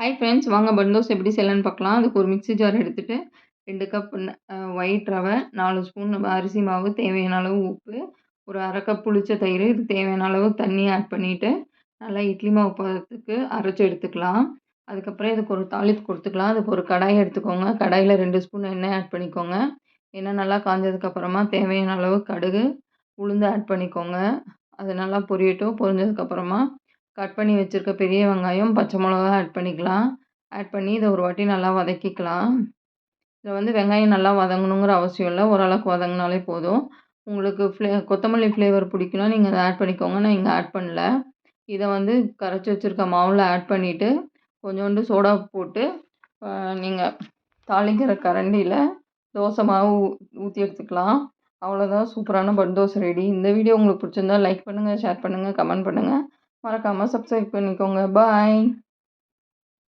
Hi friends வாங்க பண்டோஸ் எப்படி செய்யலான்னு பார்க்கலாம். அதுக்கு ஒரு மிக்ஸி ஜார் எடுத்துகிட்டு ரெண்டு கப் ஒயிட் ரவை நாலு ஸ்பூன் அரிசி மாவு தேவையான அளவு உப்பு ஒரு அரை கப் புளிச்ச தயிர் இது தேவையான அளவு தண்ணி ஆட் பண்ணிவிட்டு நல்லா இட்லி மாவு பதத்துக்கு அரைச்சி எடுத்துக்கலாம். அதுக்கப்புறம் இதுக்கு ஒரு தாளிப்பு கொடுத்துக்கலாம். அதுக்கு ஒரு கடாய் எடுத்துக்கோங்க. கடாயில் ரெண்டு ஸ்பூன் எண்ணெய் ஆட் பண்ணிக்கோங்க. எண்ணெய் நல்லா காஞ்சதுக்கப்புறமா தேவையான அளவு கடுகு உளுந்து ஆட் பண்ணிக்கோங்க. அது நல்லா பொரியட்டும். பொரிஞ்சதுக்கப்புறமா கட் பண்ணி வச்சுருக்க பெரிய வெங்காயம் பச்சை மிளகா ஆட் பண்ணிக்கலாம். ஆட் பண்ணி இதை ஒரு வாட்டி நல்லா வதக்கிக்கலாம். இதை வந்து வெங்காயம் நல்லா வதங்கணுங்கிற அவசியம் இல்லை. ஓரளவுக்கு வதங்கினாலே போதும். உங்களுக்கு ஃப்ளே கொத்தமல்லி ஃப்ளேவர் பிடிக்குன்னா நீங்கள் அதை ஆட் பண்ணிக்கோங்க. நான் இங்கே ஆட் பண்ணல. இதை வந்து கரைச்சி வச்சுருக்க மாவில் ஆட் பண்ணிவிட்டு கொஞ்சோண்டு சோடா போட்டு நீங்கள் தாளிக்கிற கரண்டியில் தோசை மாவு ஊற்றி எடுத்துக்கலாம். அவ்வளோதான் சூப்பரான பன் தோசை ரெடி இந்த வீடியோ உங்களுக்கு பிடிச்சிருந்தா லைக் பண்ணுங்கள் ஷேர் பண்ணுங்கள் கமெண்ட் பண்ணுங்கள் மறக்காமல் சப்ஸ்கிரைப் பண்ணிக்கோங்க. பாய்